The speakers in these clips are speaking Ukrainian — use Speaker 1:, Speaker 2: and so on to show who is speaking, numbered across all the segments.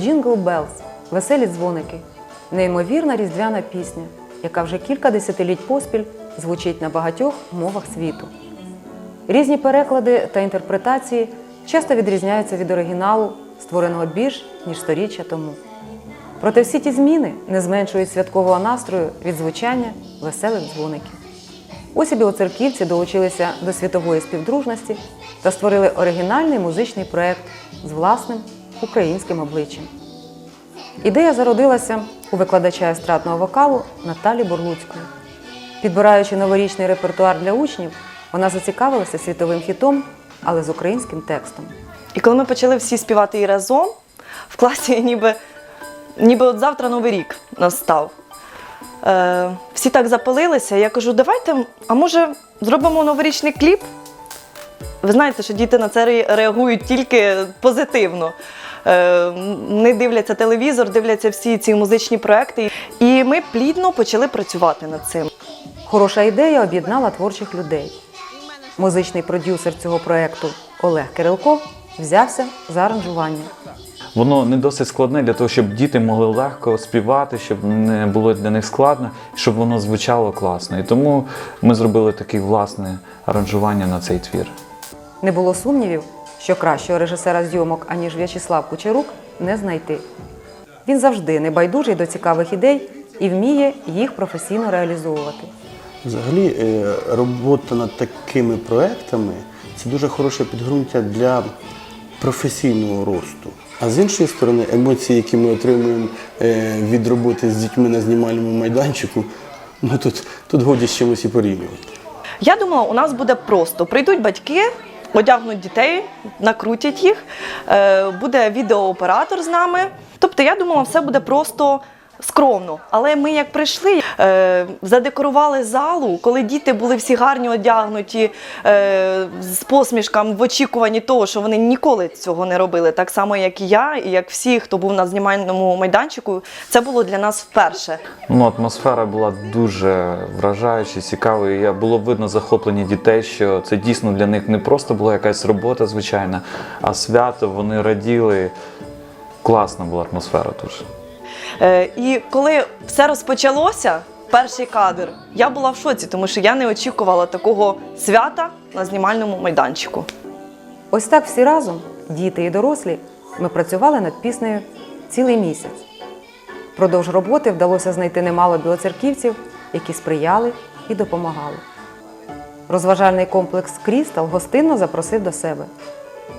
Speaker 1: Джингл Белз веселі дзвоники. Неймовірна різдвяна пісня, яка вже кілька десятиліть поспіль звучить на багатьох мовах світу. Різні переклади та інтерпретації часто відрізняються від оригіналу, створеного більш ніж сторіччя тому. Проте всі ті зміни не зменшують святкового настрою від звучання веселих дзвоників. Ось і білоцерківці долучилися до світової співдружності та створили оригінальний музичний проект з власним українським обличчям. Ідея зародилася у викладача естрадного вокалу Наталі Бурлуцької. Підбираючи новорічний репертуар для учнів, вона зацікавилася світовим хітом, але з українським текстом.
Speaker 2: І коли ми почали всі співати і разом, в класі ніби, ніби от завтра новий рік настав. Е, всі так запалилися. Я кажу, давайте, а може, зробимо новорічний кліп? Ви знаєте, що діти на це реагують тільки позитивно. Не дивляться телевізор, дивляться всі ці музичні проекти. І ми плідно почали працювати над цим.
Speaker 1: Хороша ідея об'єднала творчих людей. Музичний продюсер цього проекту Олег Кирилко взявся за аранжування.
Speaker 3: Воно не досить складне для того, щоб діти могли легко співати, щоб не було для них складно, щоб воно звучало класно. І тому ми зробили таке власне аранжування на цей твір.
Speaker 1: Не було сумнівів, що кращого режисера зйомок, аніж В'ячеслав Кучерук, не знайти. Він завжди небайдужий до цікавих ідей і вміє їх професійно реалізовувати.
Speaker 4: Взагалі, е, робота над такими проектами це дуже хороше підґрунтя для професійного росту. А з іншої сторони, емоції, які ми отримуємо е, від роботи з дітьми на знімальному майданчику, ну тут, тут годі з чимось і порівнювати.
Speaker 2: Я думала, у нас буде просто. Прийдуть батьки, одягнуть дітей, накрутять їх, е, буде відеооператор з нами. Тобто я думала, все буде просто. Скромно, але ми як прийшли, е, задекорували залу, коли діти були всі гарні одягнуті е, з посмішками в очікуванні того, що вони ніколи цього не робили, так само як і я, і як всі, хто був на знімальному майданчику. Це було для нас вперше.
Speaker 3: Ну, атмосфера була дуже вражаюча, цікавою. Я було видно захоплення дітей, що це дійсно для них не просто була якась робота звичайна, а свято. Вони раділи. Класна була атмосфера дуже.
Speaker 2: Е, і коли все розпочалося, перший кадр, я була в шоці, тому що я не очікувала такого свята на знімальному майданчику.
Speaker 1: Ось так всі разом, діти і дорослі, ми працювали над піснею цілий місяць. Продовж роботи вдалося знайти немало білоцерківців, які сприяли і допомагали. Розважальний комплекс Крістал гостинно запросив до себе.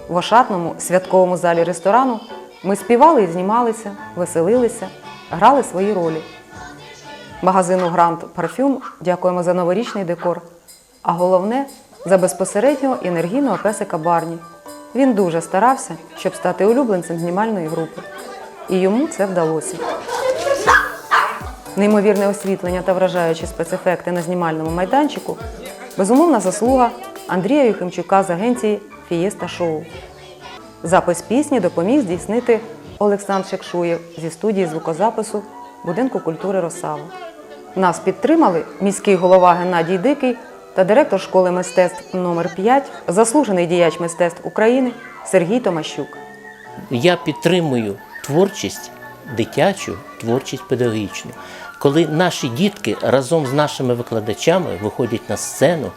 Speaker 1: В ошатному святковому залі ресторану ми співали і знімалися, веселилися, грали свої ролі. Магазину Гранд Парфюм дякуємо за новорічний декор. А головне за безпосереднього енергійного песика Барні. Він дуже старався, щоб стати улюбленцем знімальної групи. І йому це вдалося. Неймовірне освітлення та вражаючі спецефекти на знімальному майданчику безумовна заслуга Андрія Юхимчука з агенції Фієста Шоу. Запис пісні допоміг здійснити Олександр Шекшуєв зі студії звукозапису будинку культури Росава. Нас підтримали міський голова Геннадій Дикий та директор школи мистецтв номер 5 заслужений діяч мистецтв України Сергій Томащук.
Speaker 5: Я підтримую творчість дитячу, творчість педагогічну. Коли наші дітки разом з нашими викладачами виходять на сцену,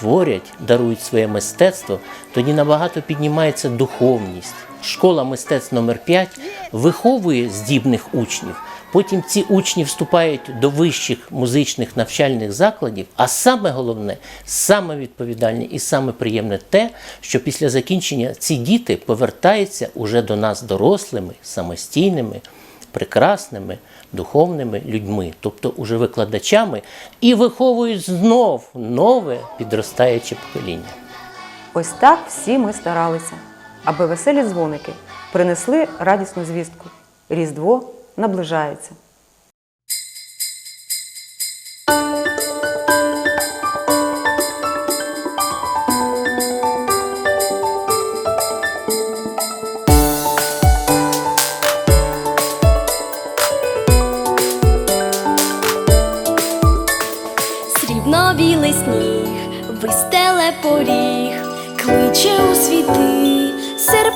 Speaker 5: творять, дарують своє мистецтво, тоді набагато піднімається духовність. Школа мистецтв номер 5 виховує здібних учнів. Потім ці учні вступають до вищих музичних навчальних закладів. А саме головне, саме відповідальне і саме приємне те, що після закінчення ці діти повертаються уже до нас дорослими, самостійними, прекрасними, духовними людьми, тобто уже викладачами, і виховують знов нове підростаюче покоління.
Speaker 1: Ось так всі ми старалися, аби веселі дзвоники принесли радісну звістку. Різдво наближається.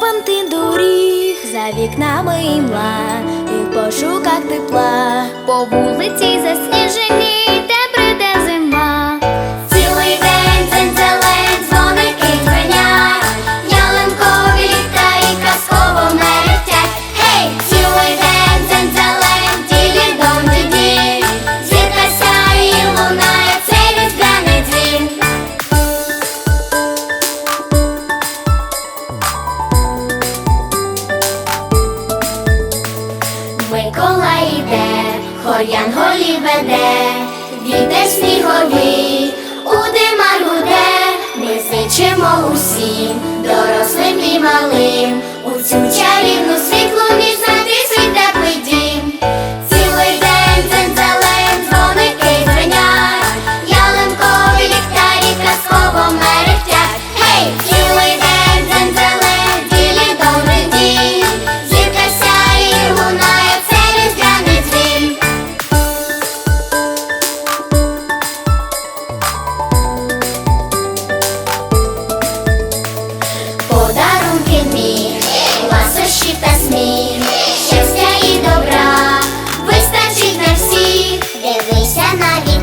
Speaker 6: Серпантин доріг, за вікнами імла, і в пошуках тепла, по вулиці засніжені, янголів веде, вітер сніговий, у дима гуде, ми зичимо усім, дорослим і малим, у цю чарівну світлу ніч на війну.